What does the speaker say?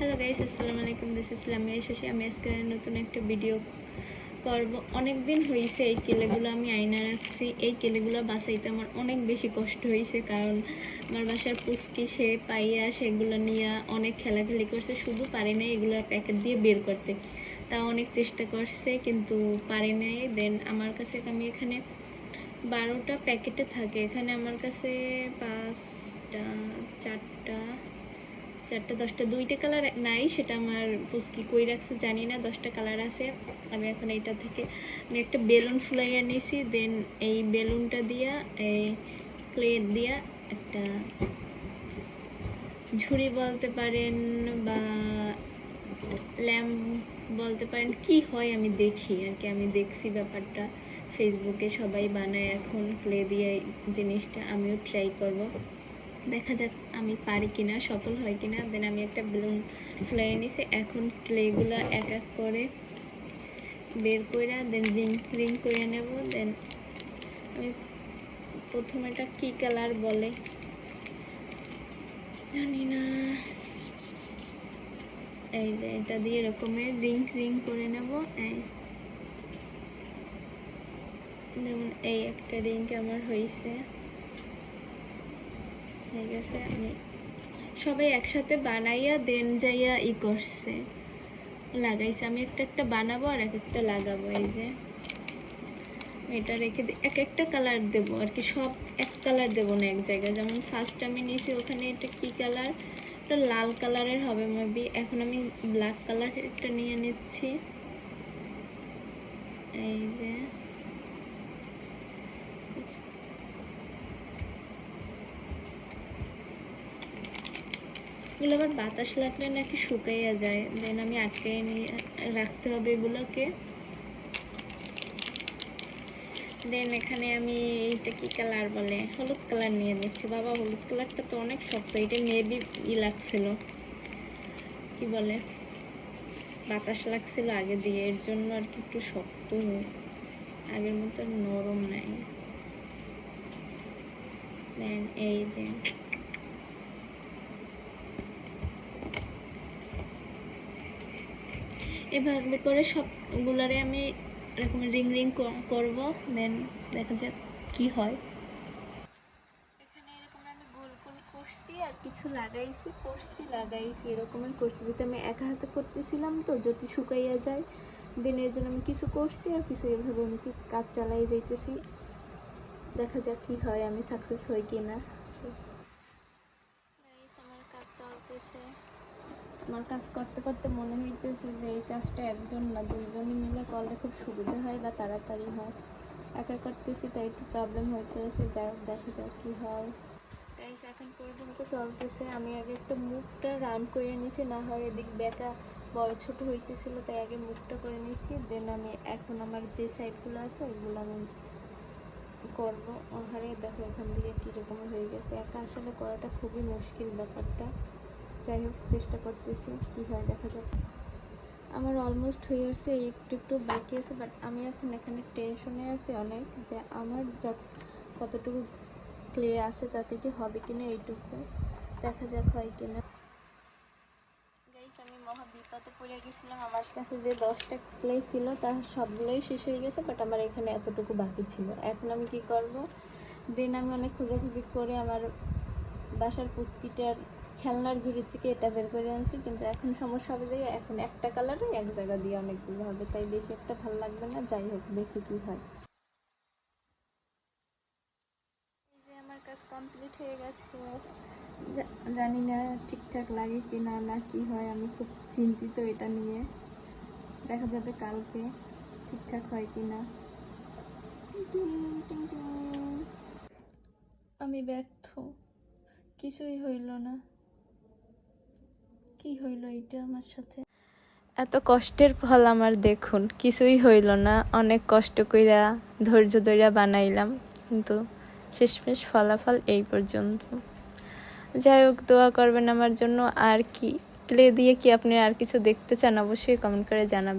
Hello guys, আসসালামু আলাইকুম। This ইসলাম এসেছি আমি আজকে নতুন একটা ভিডিও করব। অনেক দিন হয়েছে এই কেলেগুলো আমি আয়না রাখছি। এই কেলেগুলো বাসাইতে আমার অনেক বেশি কষ্ট হয়েছে কারণ আমার বাসার পুচকি, সে পাইয়া, সেগুলো নিয়ে অনেক খেলাখেলি করছে। শুধু পারে নাই এগুলো প্যাকেট দিয়ে বের করতে। তা অনেক চেষ্টা করছে, কিন্তু পারে নাই। দেন আমার কাছে আমি এখানে বারোটা প্যাকেটে থাকে। এখানে আমার কাছে চারটা চারটা, দশটা, দুইটা কালার নাই, সেটা আমার পুস্কি কই রাখছে জানি না, দশটা কালার আছে। আমি এখন এইটা থেকে, আমি একটা বেলুন ফুলাইয়া নিয়েছি দেন এই বেলুনটা দিয়া, এই ক্লে দিয়া একটা ঝুড়ি বলতে পারেন বা ল্যাম্প বলতে পারেন, কি হয় আমি দেখি আর কি। আমি দেখছি ব্যাপারটা ফেসবুকে সবাই বানায় এখন ক্লে দিয়ে জিনিসটা, আমিও ট্রাই করব। দেখা যাক আমি পারি কিনা, সফল হয় কিনা। দেন আমি একটা বেলুন ফুলাই নিছি। এখন ক্লেগুলো এক এক করে বের করে দেন রিং রিং করে নেব। দেন আমি প্রথমে এটা কি কালার বলে? জানি না। এই যে এটা দিয়ে এরকমের রিং রিং করে নেব। এই যেমন এই একটা রিং আমার হয়েছে হয়ে গেছে। সবাই একসাথে বানাইয়া, দেন যাইয়া ই করছে। লাগাইছে। আমি একটা একটা বানাবো আর এক একটা লাগাবো, এই যে। এটা রেখে এক একটা কালার দেবো আর কি। সব এক কালার দেবো না, এক জায়গায়। যেমন ফার্স্ট আমি নিয়েছি, ওখানে এটা কি কালার এটা লাল কালারের হবে মেবি এখন আমি ব্ল্যাক কালার একটা নিয়ে নিচ্ছি। এই যে। এগুলো আবার বাতাস লাগলে নাকি শুকাইয়া যায়। দেন আমি আটকে নিয়ে রাখতে হবে এগুলোকে। দেন এখানে আমি এইটা কি কালার বলে? হলুদ কালার নিয়ে নিচ্ছি। বাবা, হলুদ কালারটা তো অনেক শক্ত। এটা মেবি ই লাগছিল। কি বলে? বাতাস লাগছিল আগে দিয়ে। এর জন্য আর কি একটু শক্ত। আগের মতো নরম নাই। দেন এই যে এভাবে করে সবগুলারে আমি এরকম রিং রিং করব দেন দেখা যাক কি হয়। এখানে এরকম আমি গোল গোল করছি আর কিছু লাগাইছি করছি লাগাইছি এরকমই করছি। যেহেতু আমি একা হাতে করতেছিলাম তো যদি শুকাইয়া যায় দিনের জন্য আমি কিছু করছি আর কিছু এভাবে আমি কি কাজ চালাই যাইতেছি। দেখা যাক কি হয় আমি সাকসেস হই কি না আমার কাজ চলতেছে। আমার কাজ করতে করতে মনে হইতেছে যে এই কাজটা একজন না দুইজনই মিলে করলে খুব সুবিধা হয় বা তাড়াতাড়ি হয়। একা করতেছি তাই একটু প্রবলেম হইতেছে, যাই হোক, দেখা যাক কি হয়। গাইস এখন পর্যন্ত চলতেছে। আমি আগে একটু মুখটা রান করে নিয়েছি না হয় এদিক ব্যাটা বড় ছোট হইতেছিল, তাই আগে মুখটা করে নিয়েছি দেন আমি এখন আমার যে সাইডগুলো আছে, ওইগুলো আমি করব। ওখানে দেখো এখান থেকে কীরকম হয়ে গেছে। একা আসলে করাটা খুবই মুশকিল ব্যাপারটা। যাই হোক, চেষ্টা করতেছি কি হয়, দেখা যাক। আমার অলমোস্ট হয়ে আসছে, একটু একটু বাকি আছে বাট আমি এখন এখানে টেনশনে আছি অনেক যে আমার যত কতটুকু ক্লে আছে তাতে কি হবে কিনা এইটুকু দেখা যাক হয় কিনা। গাইস আমি মহা বিপদে পড়ে গেছিলাম। আমার কাছে যে দশটা ক্লে ছিল তার সবগুলোই শেষ হয়ে গেছে বাট আমার এখানে এতটুকু বাকি ছিল। এখন আমি কি করব? দেন আমি অনেক খোঁজাখুঁজি করে আমার বাসার পুষ্পিটার খেলনার ঝুড়ি থেকে এটা বের করে আনছি, কিন্তু এখন সমস্যা হবে যে এখন একটা কালারে এক জায়গা দিয়ে অনেকগুলো হবে, তাই বেশি একটা ভালো লাগবে না, যাই হোক, দেখি কি হয়। আমার কাজ কমপ্লিট হয়ে গেছে। জানি না ঠিকঠাক লাগে কি না না কি হয়, আমি খুব চিন্তিত এটা নিয়ে। দেখা যাবে কালকে ঠিকঠাক হয় কি না। আমি ব্যর্থ, কিছুই হইল না। কি হইল এটা আমার সাথে? এত কষ্টের ফল আমার দেখুন, কিছুই হইল না। অনেক কষ্ট কইরা, ধৈর্য ধইরা বানাইলাম, কিন্তু শেষমেশ ফলাফল এই পর্যন্ত। যাই হোক, দোয়া করবেন আমার জন্য। আর কি ক্লে দিয়ে কি আপনি আর কিছু দেখতে চান, অবশ্যই কমেন্ট করে জানাবেন।